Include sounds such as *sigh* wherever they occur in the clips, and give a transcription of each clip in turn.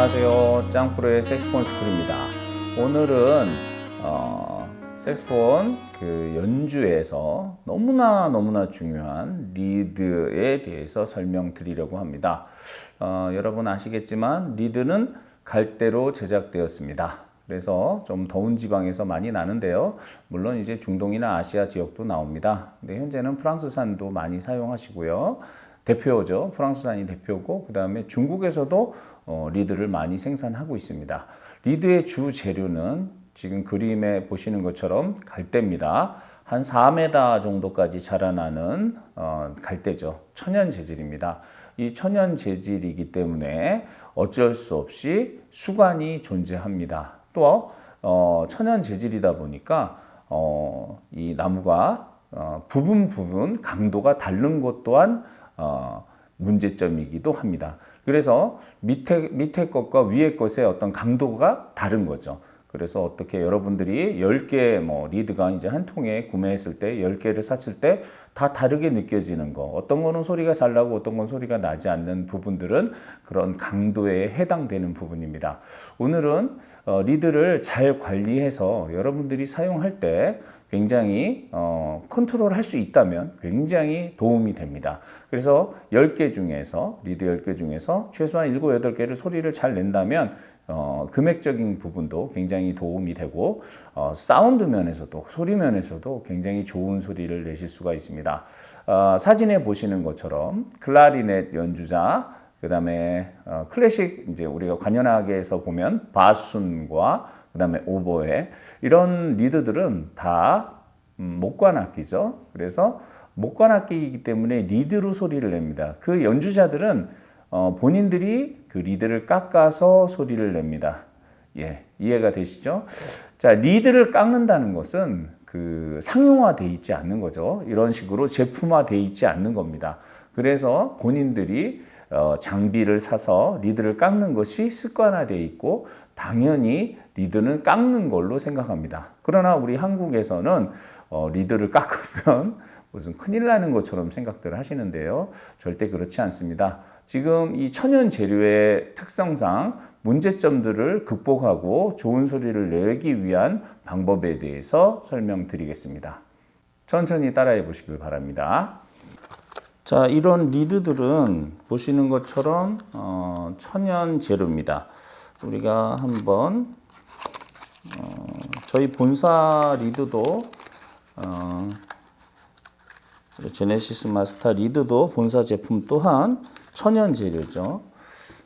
안녕하세요. 짱프로의 색스폰 스쿨입니다. 오늘은 어, 색스폰 그 연주에서 너무나 너무나 중요한 리드에 대해서 설명드리려고 합니다. 어, 여러분 아시겠지만 리드는 갈대로 제작되었습니다. 그래서 좀 더운 지방에서 많이 나는데요. 물론 이제 중동이나 아시아 지역도 나옵니다. 근데 현재는 프랑스산도 많이 사용하시고요. 대표죠. 프랑스산이 대표고 그다음에 중국에서도 어, 리드를 많이 생산하고 있습니다. 리드의 주 재료는 지금 그림에 보시는 것처럼 갈대입니다. 한 4m 정도까지 자라나는 어, 갈대죠. 천연 재질입니다. 이 천연 재질이기 때문에 어쩔 수 없이 수관이 존재합니다. 또 어, 천연 재질이다 보니까 어, 이 나무가 어, 부분 부분 강도가 다른 것 또한 어, 문제점이기도 합니다. 그래서 밑에 밑에 것과 위에 것의 어떤 강도가 다른 거죠. 그래서 어떻게 여러분들이 10개 뭐 리드가 이제 한 통에 구매했을 때 10개를 샀을 때 다 다르게 느껴지는 거. 어떤 거는 소리가 잘 나고 어떤 건 소리가 나지 않는 부분들은 그런 강도에 해당되는 부분입니다. 오늘은 어, 리드를 잘 관리해서 여러분들이 사용할 때 굉장히 어, 컨트롤 할 수 있다면 굉장히 도움이 됩니다. 그래서 10개 중에서 리드 10개 중에서 최소한 7, 8개를 소리를 잘 낸다면 어, 금액적인 부분도 굉장히 도움이 되고 어, 사운드 면에서도 소리 면에서도 굉장히 좋은 소리를 내실 수가 있습니다. 어, 사진에 보시는 것처럼 클라리넷 연주자 그 다음에 어, 클래식 이제 우리가 관현악에서 보면 바순과 그 다음에 오보에 이런 리드들은 다 음, 목관악기죠. 그래서 목관악기이기 때문에 리드로 소리를 냅니다. 그 연주자들은 어, 본인들이 그 리드를 깎아서 소리를 냅니다. 예, 이해가 되시죠? 자, 리드를 깎는다는 것은 그 상용화돼 있지 않는 거죠. 이런 식으로 제품화돼 있지 않는 겁니다. 그래서 본인들이 어, 장비를 사서 리드를 깎는 것이 습관화돼 있고 당연히 리드는 깎는 걸로 생각합니다. 그러나 우리 한국에서는 어, 리드를 깎으면 *laughs* 무슨 큰일 나는 것처럼 생각들을 하시는데요. 절대 그렇지 않습니다. 지금 이 천연 재료의 특성상 문제점들을 극복하고 좋은 소리를 내기 위한 방법에 대해서 설명드리겠습니다. 천천히 따라해 보시길 바랍니다. 자, 이런 리드들은 보시는 것처럼 어, 천연 재료입니다. 우리가 한번 어, 저희 본사 리드도 어, 제네시스 마스터 리드도 본사 제품 또한 천연 재료죠.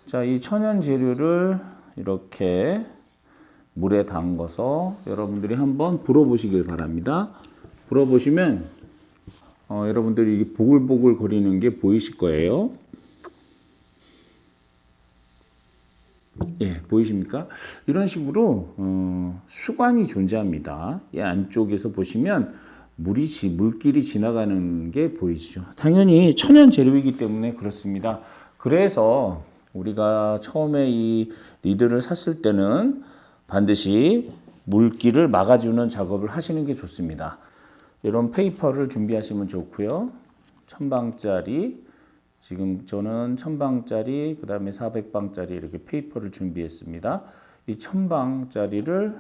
자, 이 천연 재료를 이렇게 물에 담궈서 여러분들이 한번 불어보시길 바랍니다. 불어보시면 어, 여러분들이 보글보글 거리는 게 보이실 거예요. 예, 보이십니까? 이런 식으로 어, 수관이 존재합니다. 이 안쪽에서 보시면 물이 지, 물길이 지나가는 게 보이시죠? 당연히 천연 재료이기 때문에 그렇습니다. 그래서 우리가 처음에 이 리드를 샀을 때는 반드시 물길을 막아주는 작업을 하시는 게 좋습니다. 이런 페이퍼를 준비하시면 좋고요. 천방짜리 지금 저는 천방짜리 그다음에 400방짜리 이렇게 페이퍼를 준비했습니다. 이 천방짜리를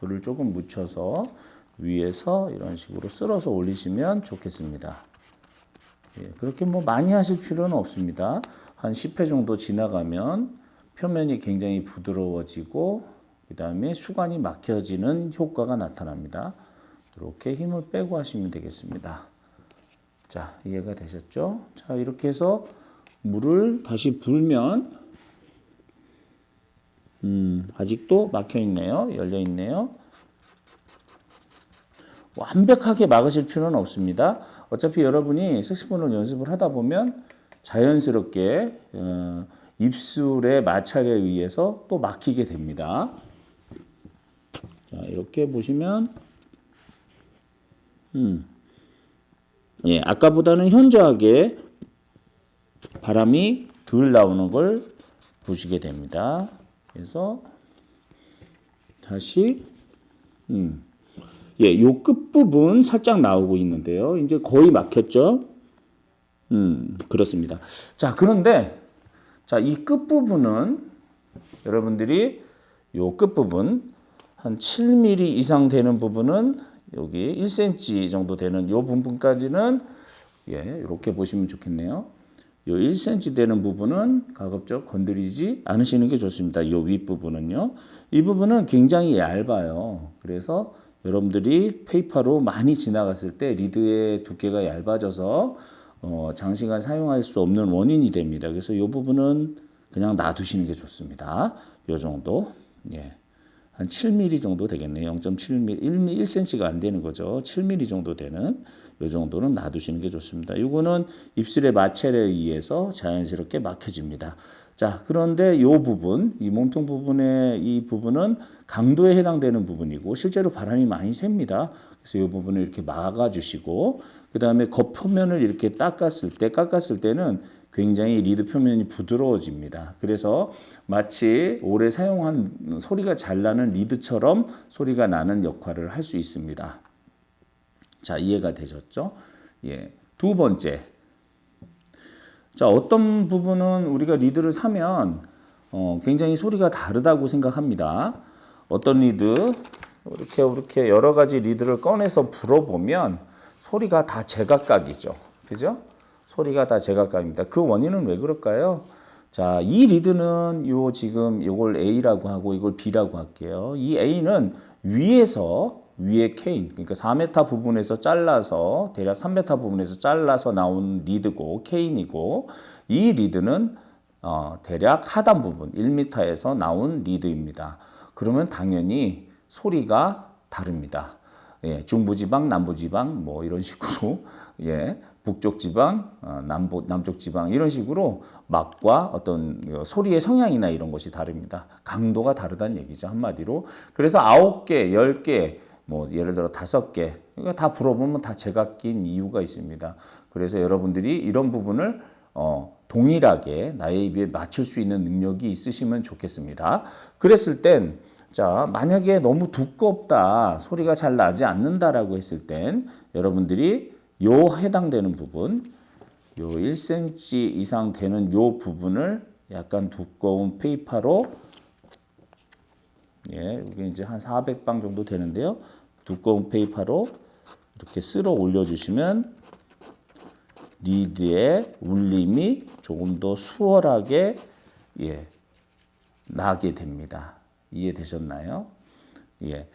불을 조금 묻혀서 위에서 이런 식으로 쓸어서 올리시면 좋겠습니다. 예, 그렇게 뭐 많이 하실 필요는 없습니다. 한 10회 정도 지나가면 표면이 굉장히 부드러워지고 그 다음에 수관이 막혀지는 효과가 나타납니다. 이렇게 힘을 빼고 하시면 되겠습니다. 자, 이해가 되셨죠? 자, 이렇게 해서 물을 다시 불면 음, 아직도 막혀 있네요. 열려 있네요. 완벽하게 막으실 필요는 없습니다. 어차피 여러분이 색스폰을 연습을 하다 보면 자연스럽게 어, 입술의 마찰에 의해서 또 막히게 됩니다. 자, 이렇게 보시면 음. 예, 아까보다는 현저하게 바람이 덜 나오는 걸 보시게 됩니다. 그래서 다시 음. 예, 요 끝부분 살짝 나오고 있는데요. 이제 거의 막혔죠? 음, 그렇습니다. 자, 그런데 자, 이 끝부분은 여러분들이 요 끝부분 한 7mm 이상 되는 부분은 여기 1cm 정도 되는 요 부분까지는 예, 이렇게 보시면 좋겠네요. 요 1cm 되는 부분은 가급적 건드리지 않으시는 게 좋습니다. 요 윗부분은요. 이 부분은 굉장히 얇아요. 그래서 여러분들이 페이퍼로 많이 지나갔을 때 리드의 두께가 얇아져서 어, 장시간 사용할 수 없는 원인이 됩니다. 그래서 이 부분은 그냥 놔두시는 게 좋습니다. 요 정도. 예. 한 7mm 정도 되겠네요. 0.7mm, 1mm, 1cm가 안 되는 거죠. 7mm 정도 되는 요 정도는 놔두시는 게 좋습니다. 이거는 입술의 마찰에 의해서 자연스럽게 막혀집니다. 자, 그런데 요 부분, 이 몸통 부분의 이 부분은 강도에 해당되는 부분이고 실제로 바람이 많이 셉니다. 그래서 이 부분을 이렇게 막아 주시고 그 다음에 겉표면을 이렇게 닦았을 때 깎았을 때는 굉장히 리드 표면이 부드러워집니다. 그래서 마치 오래 사용한 소리가 잘 나는 리드처럼 소리가 나는 역할을 할 수 있습니다. 자, 이해가 되셨죠? 예. 두 번째. 자, 어떤 부분은 우리가 리드를 사면 어, 굉장히 소리가 다르다고 생각합니다. 어떤 리드 이렇게 이렇게 여러 가지 리드를 꺼내서 불어보면 소리가 다 제각각이죠. 그죠? 소리가 다 제각각입니다. 그 원인은 왜 그럴까요? 자, 이 리드는 요 지금 요걸 A라고 하고 이걸 B라고 할게요. 이 A는 위에서 위에 케인 그러니까 4m 부분에서 잘라서 대략 3m 부분에서 잘라서 나온 리드고 케인이고 이 리드는 어, 대략 하단 부분 1m에서 나온 리드입니다. 그러면 당연히 소리가 다릅니다. 예, 중부지방, 남부지방 뭐 이런 식으로 *laughs* 예, 북쪽 지방, 어, 남부, 남쪽 지방 이런 식으로 맛과 어떤 소리의 성향이나 이런 것이 다릅니다. 강도가 다르다는 얘기죠 한마디로. 그래서 아홉 개, 열 개, 뭐 예를 들어 다섯 개, 이거 다 불어보면 다 제각기인 이유가 있습니다. 그래서 여러분들이 이런 부분을 어, 동일하게 나의 입에 맞출 수 있는 능력이 있으시면 좋겠습니다. 그랬을 땐 자, 만약에 너무 두껍다, 소리가 잘 나지 않는다라고 했을 땐 여러분들이 요 해당되는 부분, 요 1cm 이상 되는 요 부분을 약간 두꺼운 페이퍼로 예, 이게 이제 한 400방 정도 되는데요. 두꺼운 페이퍼로 이렇게 쓸어 올려주시면 리드의 울림이 조금 더 수월하게 예, 나게 됩니다. 이해되셨나요? 예.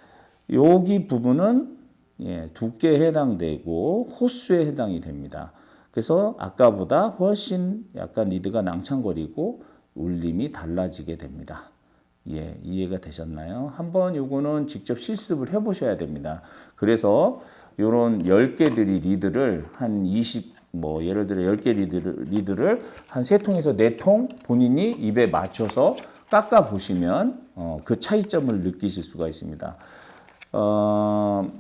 여기 부분은 예, 두께에 해당되고 호수에 해당이 됩니다. 그래서 아까보다 훨씬 약간 리드가 낭창거리고 울림이 달라지게 됩니다. 예, 이해가 되셨나요? 한번 요거는 직접 실습을 해 보셔야 됩니다. 그래서 요런 10개들이 리드를 한 20, 뭐 예를 들어 10개 리드를, 리드를 한 3통에서 4통 본인이 입에 맞춰서 깎아 보시면 어, 그 차이점을 느끼실 수가 있습니다. 어,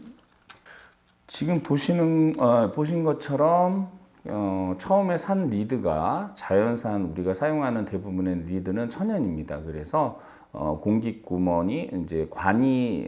지금 보시는 어, 보신 것처럼 어, 처음에 산 리드가 자연산 우리가 사용하는 대부분의 리드는 천연입니다. 그래서 어, 공기 구멍이 이제 관이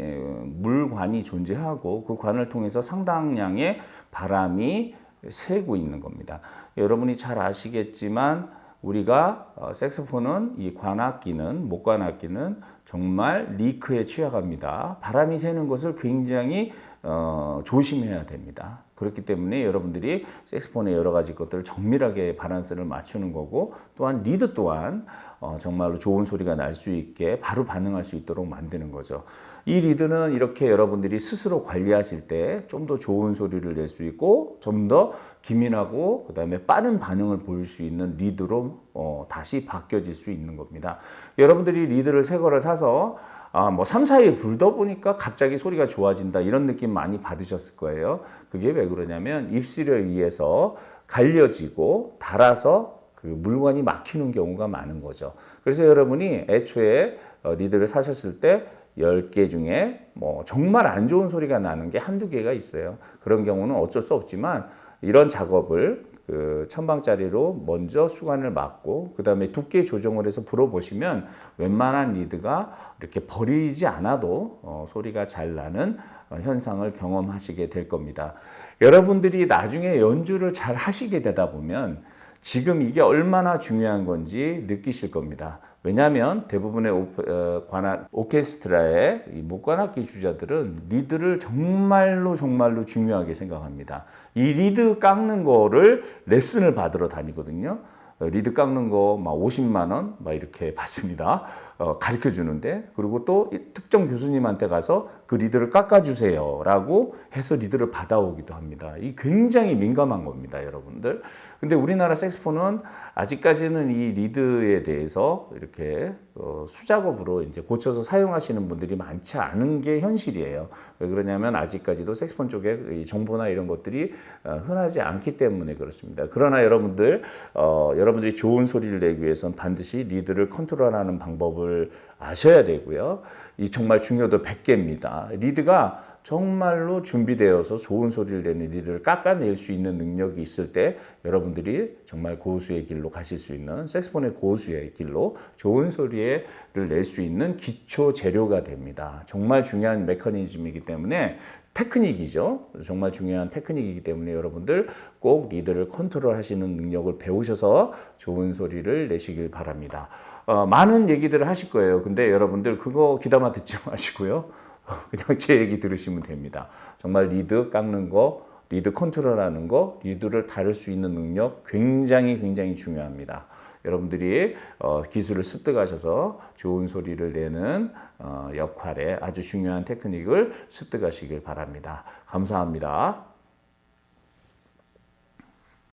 물관이 존재하고 그 관을 통해서 상당량의 바람이 새고 있는 겁니다. 여러분이 잘 아시겠지만 우리가 어, 색소폰은 이 관악기는 목관악기는 정말 리크에 취약합니다. 바람이 새는 것을 굉장히 어, 조심해야 됩니다. 그렇기 때문에 여러분들이 색스폰의 여러 가지 것들을 정밀하게 바란스를 맞추는 거고 또한 리드 또한 어, 정말로 좋은 소리가 날 수 있게 바로 반응할 수 있도록 만드는 거죠. 이 리드는 이렇게 여러분들이 스스로 관리하실 때 좀 더 좋은 소리를 낼 수 있고 좀 더 기민하고 그다음에 빠른 반응을 보일 수 있는 리드로 어, 다시 바뀌어질 수 있는 겁니다. 여러분들이 리드를 새 거를 사서 아, 뭐 3, 4일 불다 보니까 갑자기 소리가 좋아진다 이런 느낌 많이 받으셨을 거예요. 그게 왜 그러냐면 입술에 의해서 갈려지고 달아서 그 물관이 막히는 경우가 많은 거죠. 그래서 여러분이 애초에 어, 리드를 사셨을 때 10개 중에 뭐 정말 안 좋은 소리가 나는 게 한두 개가 있어요. 그런 경우는 어쩔 수 없지만 이런 작업을 그 천방짜리로 먼저 수관을 막고 그 다음에 두께 조정을 해서 불어보시면 웬만한 리드가 이렇게 버리지 않아도 어, 소리가 잘 나는 어, 현상을 경험하시게 될 겁니다. 여러분들이 나중에 연주를 잘 하시게 되다 보면 지금 이게 얼마나 중요한 건지 느끼실 겁니다. 왜냐하면 대부분의 오, 어, 관악, 오케스트라의 이 목관악기 주자들은 리드를 정말로 정말로 중요하게 생각합니다. 이 리드 깎는 거를 레슨을 받으러 다니거든요. 어, 리드 깎는 거 막 50만 원 막 이렇게 *laughs* 받습니다. 어, 가르쳐 주는데 그리고 또이 특정 교수님한테 가서 그 리드를 깎아 주세요라고 해서 리드를 받아오기도 합니다. 이 굉장히 민감한 겁니다, 여러분들. 근데 우리나라 색스폰은 아직까지는 이 리드에 대해서 이렇게 어, 수작업으로 이제 고쳐서 사용하시는 분들이 많지 않은 게 현실이에요. 왜 그러냐면 아직까지도 색스폰 쪽에 이 정보나 이런 것들이 어, 흔하지 않기 때문에 그렇습니다. 그러나 여러분들 어, 여러분들이 좋은 소리를 내기 위해서는 반드시 리드를 컨트롤하는 방법을 아셔야 되고요. 이 정말 중요도 100개입니다. 리드가 정말로 준비되어서 좋은 소리를 내는 리드를 깎아낼 수 있는 능력이 있을 때 여러분들이 정말 고수의 길로 가실 수 있는 색스폰의 고수의 길로 좋은 소리를 낼 수 있는 기초 재료가 됩니다. 정말 중요한 메커니즘이기 때문에 테크닉이죠. 정말 중요한 테크닉이기 때문에 여러분들 꼭 리드를 컨트롤 하시는 능력을 배우셔서 좋은 소리를 내시길 바랍니다. 어, 많은 얘기들을 하실 거예요. 근데 여러분들 그거 귀담아 듣지 *laughs* 마시고요. *laughs* 그냥 제 얘기 들으시면 됩니다. 정말 리드 깎는 거, 리드 컨트롤하는 거, 리드를 다룰 수 있는 능력 굉장히 굉장히 중요합니다. 여러분들이 어, 기술을 습득하셔서 좋은 소리를 내는 어, 역할에 아주 중요한 테크닉을 습득하시길 바랍니다. 감사합니다.